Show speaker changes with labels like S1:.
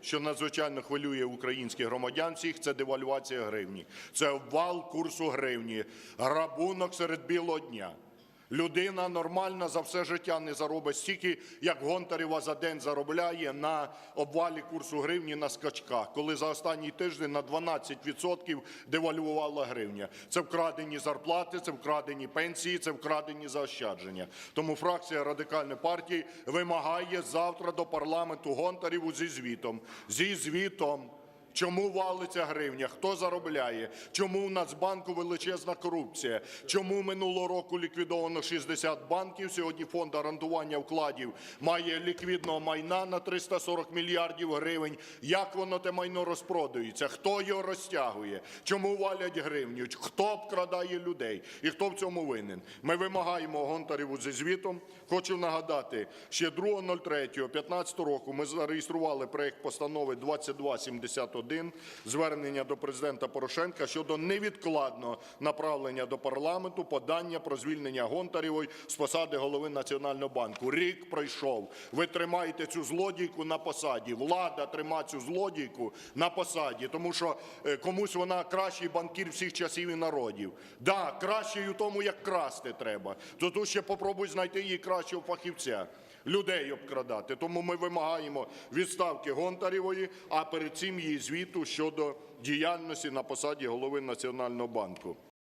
S1: що надзвичайно хвилює українських громадян всіх, це девальвація гривні, це обвал курсу гривні, грабунок серед білого дня. Людина нормальна за все життя не заробить стільки, як Гонтарева за день заробляє на обвалі курсу гривні на скачках, коли за останній тиждень на 12% девальвувала гривня. Це вкрадені зарплати, це вкрадені пенсії, це вкрадені заощадження. Тому фракція Радикальної партії вимагає завтра до парламенту Гонтареву зі звітом. Зі звітом. Чому валиться гривня? Хто заробляє? Чому в Нацбанку величезна корупція? Чому минулого року ліквідовано 60 банків? Сьогодні фонд гарантування вкладів має ліквідного майна на 340 мільярдів гривень. Як воно те майно розпродується? Хто його розтягує? Чому валять гривню? Хто обкрадає людей? І хто в цьому винен? Ми вимагаємо Гонтареву зі звітом. Хочу нагадати, ще 2.03.15 року ми зареєстрували проект постанови 2271 звернення до президента Порошенка щодо невідкладного направлення до парламенту подання про звільнення Гонтаревої з посади голови Національного банку. Рік пройшов. Ви тримаєте цю злодійку на посаді. Влада тримає цю злодійку на посаді, тому що е, комусь вона кращий банкір всіх часів і народів. Да, кращий у тому, як красти треба. То тут ще попробуй знайти її кращого фахівця людей обкрадати. Тому ми вимагаємо відставки Гонтаревої, а перед цим її звіту щодо діяльності на посаді голови Національного банку.